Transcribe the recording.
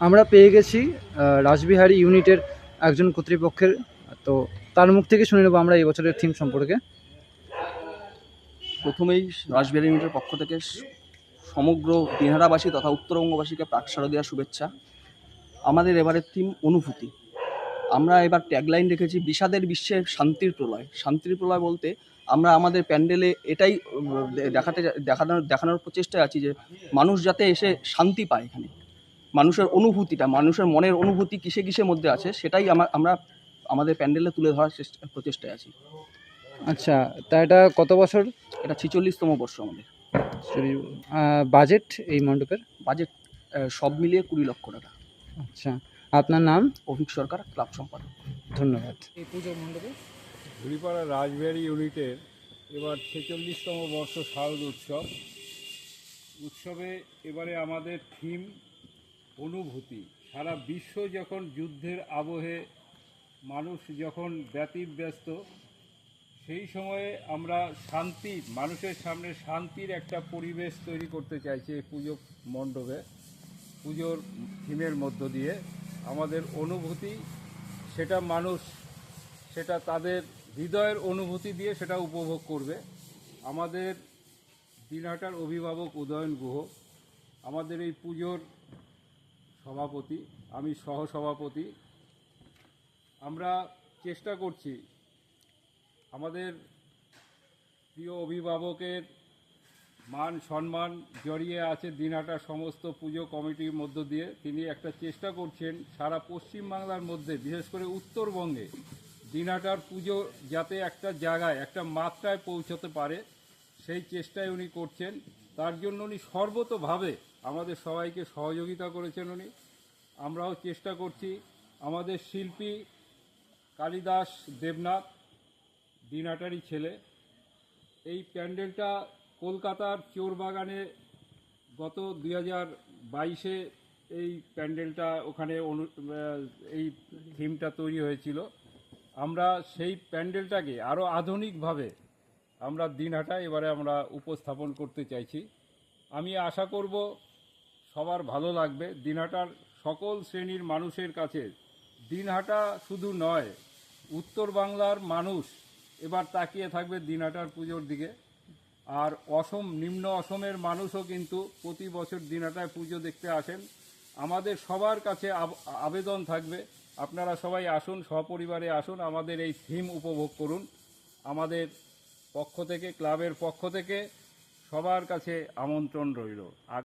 আমরা পেয়ে গেছি রাসবিহারী ইউনিটের একজন কর্তৃপক্ষের। তো তার মুখ থেকে শুনে নেব আমরা এই বছরের থিম সম্পর্কে। প্রথমেই রাসবিহারী ইউনিটের পক্ষ থেকে সমগ্র দিনহারাবাসী তথা উত্তরবঙ্গবাসীকে প্রাক শারদীয়া শুভেচ্ছা। আমাদের এবারের থিম অনুভূতি। আমরা এবার ট্যাগলাইন রেখেছি বিষাদের বিশ্বে শান্তির প্রলয়। শান্তির প্রলয় বলতে আমরা আমাদের প্যান্ডেলে এটাই দেখাতে দেখানোর দেখানোর প্রচেষ্টায় আছি যে মানুষ যাতে এসে শান্তি পায় এখানে। মানুষের অনুভূতিটা মানুষের মনের অনুভূতি কিসে কিসের মধ্যে আছে সেটাই আমা- আমরা আমাদের প্যান্ডেলে তুলে ধরার চেষ্টা প্রচেষ্টায় আছি। আচ্ছা তা এটা কত বছর? এটা ছিচল্লিশতম বর্ষ আমাদের। বাজেট এই মণ্ডপের? বাজেট সব মিলিয়ে কুড়ি লক্ষ টাকা। আচ্ছা আপনার নাম? অভিক সরকার ক্লাব সম্পাদক। ধন্যবাদ। এই পুজো মণ্ডপে? ঘুড়িপাড়া রাজবিহারী ইউনিটের এবার ছেচল্লিশতম বর্ষ শারদ উৎসব। উৎসবে এবারে আমাদের থিম অনুভূতি। সারা বিশ্ব যখন যুদ্ধের আবহে মানুষ যখন ব্যতিব্যস্ত সেই সময়ে আমরা শান্তি, মানুষের সামনে শান্তির একটা পরিবেশ তৈরি করতে চাইছি এই পুজো মণ্ডপে, পুজোর থিমের মধ্য দিয়ে। আমাদের অনুভূতি, সেটা মানুষ, সেটা তাদের হৃদয়ের অনুভূতি দিয়ে সেটা উপভোগ করবে। আমাদের দিনহাটার অভিভাবক উদয়ন গুহ, আমাদের এই পুজোর সভাপতি, আমি সহসভাপতি। আমরা চেষ্টা করছি আমাদের প্রিয় অভিভাবকের মান সম্মান জড়িয়ে আছে দিনহাটার সমস্ত পুজো কমিটির মধ্য দিয়ে। তিনি একটা চেষ্টা করছেন সারা পশ্চিমবাংলার মধ্যে, বিশেষ করে উত্তরবঙ্গে দিনহাটার পুজো যাতে একটা জায়গায়, একটা মাত্রায় পৌঁছতে পারে, সেই চেষ্টায় উনি করছেন। তার জন্য উনি সর্বতভাবে আমাদের সবাইকে সহযোগিতা করেছেন উনি। আমরাও চেষ্টা করছি। আমাদের শিল্পী কালিদাস দেবনাথ দিনহাটারই ছেলে। এই প্যান্ডেলটা কলকাতার চোরবাগানে গত দুই হাজার বাইশে এই প্যান্ডেলটা ওখানে অনু এই থিমটা তৈরি হয়েছিল। আমরা সেই প্যান্ডেলটাকে আরও আধুনিকভাবে আমরা দিনহাটা এবারে আমরা উপস্থাপন করতে চাইছি। আমি আশা করব সবার ভালো লাগবে। দিনহাটার সকল শ্রেণির মানুষের কাছে দিনহাটা শুধু নয়, উত্তর বাংলার মানুষ এবার তাকিয়ে থাকবে দিনহাটার পুজোর দিকে। আর অসম, নিম্ন অসমের মানুষও কিন্তু প্রতি বছর দিনহাটায় পুজো দেখতে আসেন। আমাদের সবার কাছে আব- আবেদন থাকবে। আপনারা সবাই আসুন, সপরিবারে আসুন, আমাদের এই থিম উপভোগ করুন। আমাদের পক্ষ থেকে, ক্লাবের পক্ষ থেকে সবার কাছে আমন্ত্রণ রইল। আর